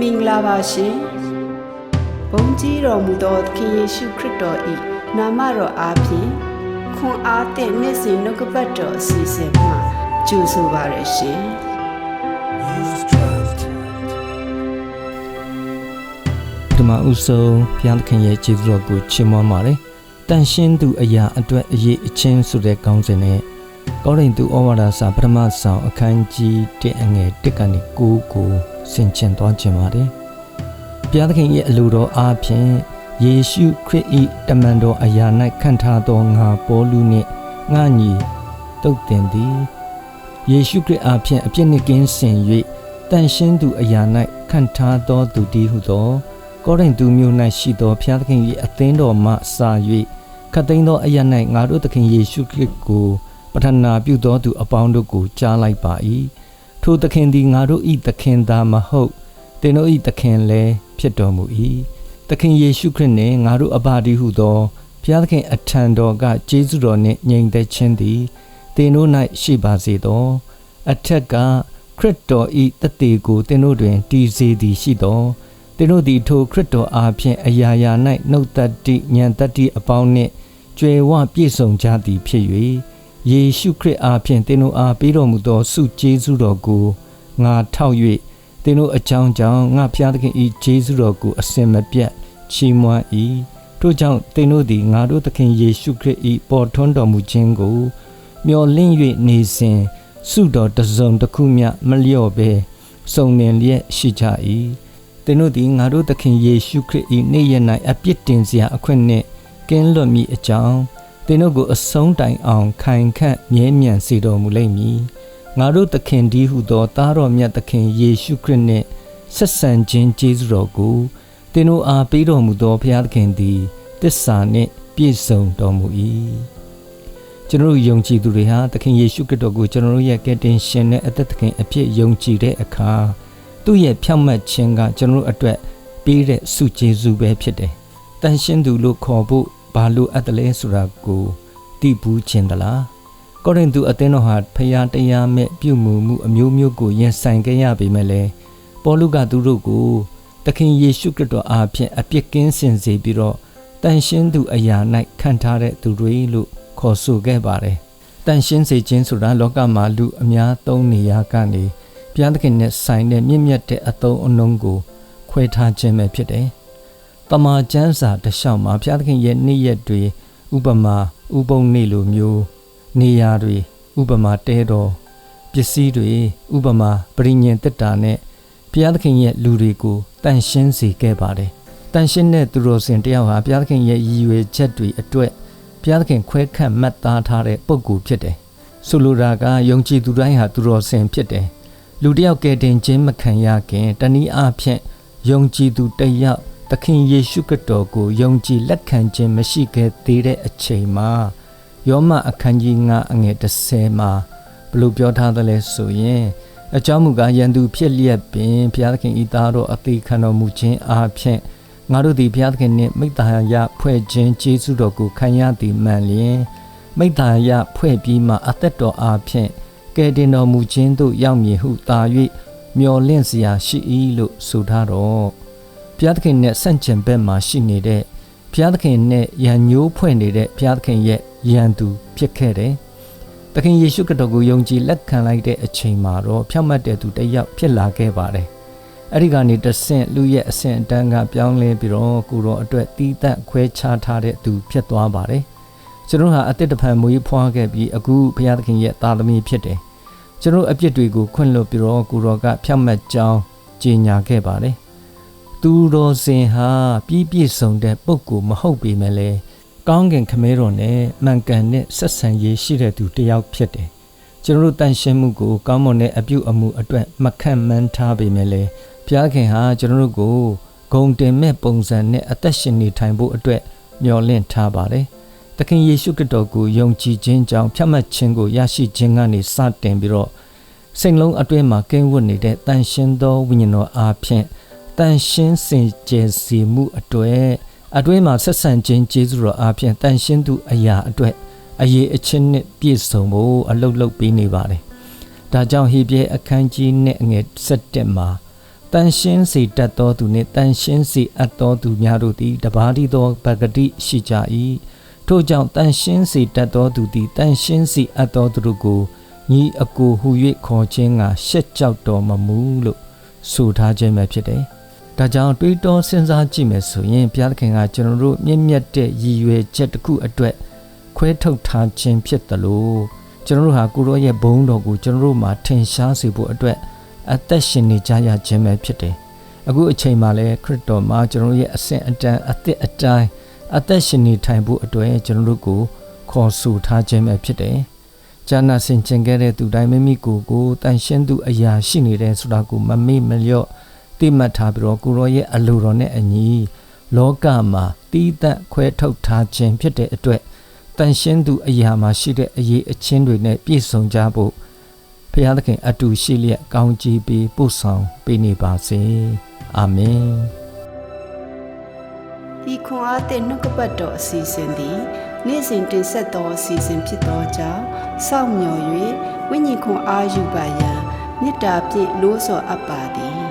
မင်္ဂလာပါရှင်ဘုန်းကြီးတော်မူသောသခင်ယေရှုခရစ်တော်၏နာမတော်အားဖြင့်ခွန်အားသည့်နေ့စဉ်နှုတ်ကပတ်တော်အစီအစဉ်မှာကြိုဆိုပါရရှင်ပထမဦးဆုံးဘုရားသခင်ရဲ့ကျေးဇူးတော်ကိုချီးမွမ်းပါတယ်။တန်ရှင်းသူအရာအတွက်အရေးအချင်းဆိုတဲ့ခေါင်းစဉ်နဲ့ကောရိန္သုဩဝါဒစာပထမဆောင်အခန်းကြီး1အငယ်1ကနေ9ကို ဆင်ခြင်သွားခြင်းပါတယ်။ဘုရားသခင်ရဲ့အလိုတော်အားဖြင့်ယေရှုခရစ်၏တမန်တော်အရာ၌ခံထားသောငါပေါလုနှင့်ငါညီတုတ်တင်သည်ယေရှုခရစ်အားဖြင့်အပြစ်နှင့်ကင်းစင်၍တန်ရှင်းသူအရာ၌ခံထားသောသူတည်းဟုသောကောရိန္သုမြို့၌ရှိသောဘုရားသခင်၏အသင်းတော်မှစာ၍ခတ်သိမ်းသောအရ၌ငါတို့သခင်ယေရှုခရစ်ကိုပထနာပြုသောသူအပေါင်းတို့ကိုကြားလိုက်ပါ၏ ထိုသခင်သည်ငါတို့၏သခင်သာမဟုတ်သင်တို့၏သခင်လည်းဖြစ်တော်မူ၏သခင်ယေရှုခရစ်နှင့်ငါတို့အဘဒီဟုသောဘုရားသခင်အထံတော်ကကျေးဇူးတော်နှင့်ညီန်သက်ခြင်းသည်သင်တို့၌ရှိပါစေသောအထက်ကခရစ်တော်၏တသက်ကိုသင်တို့တွင်တည်စေသည်ရှိသောသင်တို့သည်ထိုခရစ်တော်အားဖြင့်အရာရာ၌နှုတ်သက်တိဉာဏ်သက်တိအပေါင်းနှင့်ကျွယ်ဝပြည့်စုံကြသည်ဖြစ်၍ ယေရှုခရစ်အားဖြင့်သင်တို့အားပေးတော်မူသောဆုကျေးဇူးတော်ကိုငါထောက်၍သင်တို့အကြောင်းကြောင့်ငါဖျားသခင်၏ကျေးဇူးတော်ကိုအစင်မပြတ်ချီးမွမ်း၏ထို့ကြောင့်သင်တို့သည်ငါတို့သခင်ယေရှုခရစ်၏ပေါ်ထွန်းတော်မူခြင်းကိုမျှော်လင့်၍နေစဉ်ဆုတော်တစ်စုံတစ်ခုမျှမလျော့ဘဲစုံလင်လျက်ရှိကြ၏သင်တို့သည်ငါတို့သခင်ယေရှုခရစ်၏နေ့ရက်၌အပြစ်တင်စရာအခွင့်နှင့်ကင်းလွတ်မည်အကြောင်း သင်တို့ကိုအဆုံးတိုင်အောင် ခိုင်ခန့်မြဲမြံစေတော်မူလိမ့်မည်ငါတို့သခင်ဒီဟုသောသားတော်မြတ်သခင်ယေရှုခရစ်နှင့်ဆက်ဆံခြင်းကျေးဇူးတော်ကိုသင်တို့အားပေးတော်မူသောဘုရားသခင်သည်တစ္ဆာနှင့်ပြည့်စုံတော်မူ၏ကျွန်တော်တို့ယုံကြည်သူတွေဟာသခင်ယေရှုခရစ်တော်ကိုကျွန်တော်တို့ရဲ့ကယ်တင်ရှင်နဲ့အသက်သခင်အဖြစ်ယုံကြည်တဲ့အခါသူ့ရဲ့ဖြောင့်မတ်ခြင်းကကျွန်တော်တို့အတွက်ပေးတဲ့ဆုကျေးဇူးပဲဖြစ်တယ်။တန်ရှင်းသူလို့ခေါ်ဖို့ ဘာလို့အပ်တယ်လဲဆိုတာကိုသိဘူးခြင်းသလား။ကောရိန္သုအသင်းတော်ဟာဖျားတရားမဲ့ပြုမှုမှုအမျိုးမျိုးကိုရင်ဆိုင်ခဲ့ရပေမဲ့လည်းပေါလုကသူတို့ကိုသခင်ယေရှုခရစ်တော်အားဖြင့်အပြစ်ကင်းစင်စေပြီးတော့တန်ရှင်းသူအရာ၌ခံထားတဲ့သူတွေလို့ခေါ်ဆိုခဲ့ပါတယ်။တန်ရှင်းစေခြင်းဆိုတာလောကမှာလူအများသုံးနေရကနေဘုရားသခင်နဲ့ဆိုင်တဲ့မြင့်မြတ်တဲ့အသုံးအနှုန်းကိုခွဲထားခြင်းပဲဖြစ်တယ်။ တမာကျမ်းစာတစ်လျှောက်မှာဘုရားသခင်ရဲ့နေ့ရက်တွေဥပမာဥပုံနေ့လိုမျိုးနေရာတွေဥပမာတဲတော်ပစ္စည်းတွေဥပမာပရိညင်တက်တာနဲ့ဘုရားသခင်ရဲ့လူတွေကိုတန်ရှင်းစေခဲ့ပါတယ်။တန်ရှင်းတဲ့သူတော်စင်တယောက်ဟာဘုရားသခင်ရဲ့ရည်ရွယ်ချက်တွေအတွက်ဘုရားသခင်ခွဲခန့်မှတ်သားထားတဲ့ပုဂ္ဂိုလ်ဖြစ်တယ်။ဆိုလိုတာကယုံကြည်သူတိုင်းဟာသူတော်စင်ဖြစ်တယ်။လူတယောက်ကယ်တင်ခြင်းမခံရခင်တနည်းအားဖြင့်ယုံကြည်သူတစ်ယောက် သခင်ယေရှုခရစ်တော်ကိုယုံကြည်လက်ခံခြင်းမရှိခဲ့သေးတဲ့အချိန်မှာယောမအခန်းကြီး9အငယ်30မှာဘလို့ပြောထားသလဲဆိုရင်အကြောင်းမူကားယန်သူဖြစ်လျက်ပင်ဘုရားသခင်ဤသားတော်အသေးခံတော်မူခြင်းအားဖြင့်ငါတို့သည်ဘုရားသခင်နှင့်မိတ္တာယဖွဲ့ခြင်းကျေးဇူးတော်ကိုခံရသည်မှန်လျင်မိတ္တာယဖွဲ့ပြီးမှအသက်တော်အားဖြင့်ကယ်တင်တော်မူခြင်းသို့ရောက်မည်ဟုတာ၍မျော်လင့်စရာရှိ၏လို့ဆိုထားတော့ ဘုရားသခင်နဲ့ဆန့်ကျင်ဘက်မှာရှိနေတဲ့ဘုရားသခင်နဲ့ယန်ညိုးဖွဲ့နေတဲ့ဘုရားသခင်ရဲ့ယန်သူဖြစ်ခဲ့တယ်။သခင်ယေရှုခရစ်တော်ကိုယုံကြည်လက်ခံလိုက်တဲ့အချိန်မှာတော့ဖြောင့်မတ်တဲ့သူတစ်ယောက်ဖြစ်လာခဲ့ပါတယ်။အဲ့ဒီကနေတဆင့်လူရဲ့အဆင့်အတန်းကပြောင်းလဲပြီးတော့ကိုတော်အတွက်တီးတန့်ခွဲခြားထားတဲ့သူဖြစ်သွားပါတယ်။ကျွန်တော်ဟာအတိတ်တဖန်မွေးဖွားခဲ့ပြီးအခုဘုရားသခင်ရဲ့သားသမီးဖြစ်တယ်။ကျွန်တော်အပြစ်တွေကိုခွင့်လွှတ်ပြီးတော့ကိုတော်ကဖြောင့်မတ်ကြောင်းကြေညာခဲ့ပါတယ်။ သူတော်စင်ဟာပြည့်ပြည့်စုံတဲ့ပုဂ္ဂိုလ်မဟုတ်ပေမဲ့လည်းကောင်းကင်ခမဲတော်နဲ့မှန်ကန်တဲ့ဆက်ဆံရေးရှိတဲ့သူတစ်ယောက်ဖြစ်တယ်။ကျွန်တော်တို့တန်ရှင်းမှုကိုကောင်းမွန်တဲ့အပြုအမူအတွက်မခန့်မှန်းထားပေမဲ့လည်းဘုရားခင်ဟာကျွန်တော်တို့ကိုဂုံတင်မဲ့ပုံစံနဲ့အသက်ရှင်နေထိုင်ဖို့အတွက်မျှော်လင့်ထားပါတယ်။သခင်ယေရှုခရစ်တော်ကိုယုံကြည်ခြင်းကြောင့်ဖြတ်မှတ်ခြင်းကိုရရှိခြင်းကနေစတင်ပြီးတော့စိတ်လုံးအတွင်းမှာကင်းဝတ်နေတဲ့တန်ရှင်းသောဝိညာဉ်တော်အားဖြင့် တန်ရှင်းစင်ကြယ်စီမှုအတွက်အတွင်းမှာဆက်ဆံခြင်းကျေးဇူးတော်အားဖြင့်တန်ရှင်းသူအရာအတွက်အရေးအချင်းနဲ့ပြည့်စုံဖို့အလုတ်လုတ်ပေးနေပါတယ်။ဒါကြောင့်ဟေပြဲအခန်းကြီးနဲ့ငွေ7မှာတန်ရှင်းစေတတ်သောသူနှင့်တန်ရှင်းစေအပ်သောသူများတို့သည်တပါးတည်းသောပဂတိရှိကြ၏ထို့ကြောင့်တန်ရှင်းစေတတ်သောသူသည်တန်ရှင်းစေအပ်သောသူတို့ကိုညီအကိုဟု၍ခေါ်ခြင်းကရှက်ကြောက်တော်မမူလို့ဆိုထားခြင်းပဲဖြစ်တယ်။ ဒါကြောင့်တွေးတောစဉ်းစားကြည့်မယ်ဆိုရင်ဘုရားသခင်ကကျွန်တော်တို့မြင့်မြတ်တဲ့ရည်ရွယ်ချက်တစ်ခုအတွက်ခွဲထုတ်ထားခြင်းဖြစ်တယ်လို့ကျွန်တော်တို့ဟာကိုရောရဲ့ဘုန်းတော်ကိုကျွန်တော်တို့မှာထင်ရှားစေဖို့အတွက်အသက်ရှင်နေကြရခြင်းပဲဖြစ်တယ်။အခုအချိန်မှာလဲခရစ်တော်မှာကျွန်တော်တို့ရဲ့အစဉ်အတန်အသက်အတိုင်းအသက်ရှင်နေထိုင်ဖို့အတွက်ကျွန်တော်တို့ကိုခေါ်ဆိုထားခြင်းပဲဖြစ်တယ်။ဂျာနာဆင်ကျင်ခဲ့တဲ့သူတိုင်းမိမိကိုယ်ကိုတန်ရှင်းသူအရာရှိနေတယ်ဆိုတာကိုမမေ့မလျော့ သိမှတ်ထားပြီးတော့ကိုရောရဲ့အလိုတော်နဲ့အညီလောကမှာတီးသက်ခွဲထုတ်ထားခြင်းဖြစ်တဲ့အတွက်တန်ရှင်းသူအရာမှာရှိတဲ့အရေးအချင်းတွေနဲ့ပြည့်စုံကြဖို့ဖခင်သခင်အတူရှိလျက်ကောင်းချီးပေးပို့ဆောင်ပေးနေပါစေအာမင်ဤခွန်အားသည့်နှုတ်ကပတ်တော်အစီအစဉ်သည်နေ့စဉ်တင်ဆက်သောအစီအစဉ်ဖြစ်သောကြောင့်စောင့်မျှော်၍ဝိညာဉ်ခွန်အားယူပါရန်မေတ္တာဖြင့်လို့ဆော်အပ်ပါသည်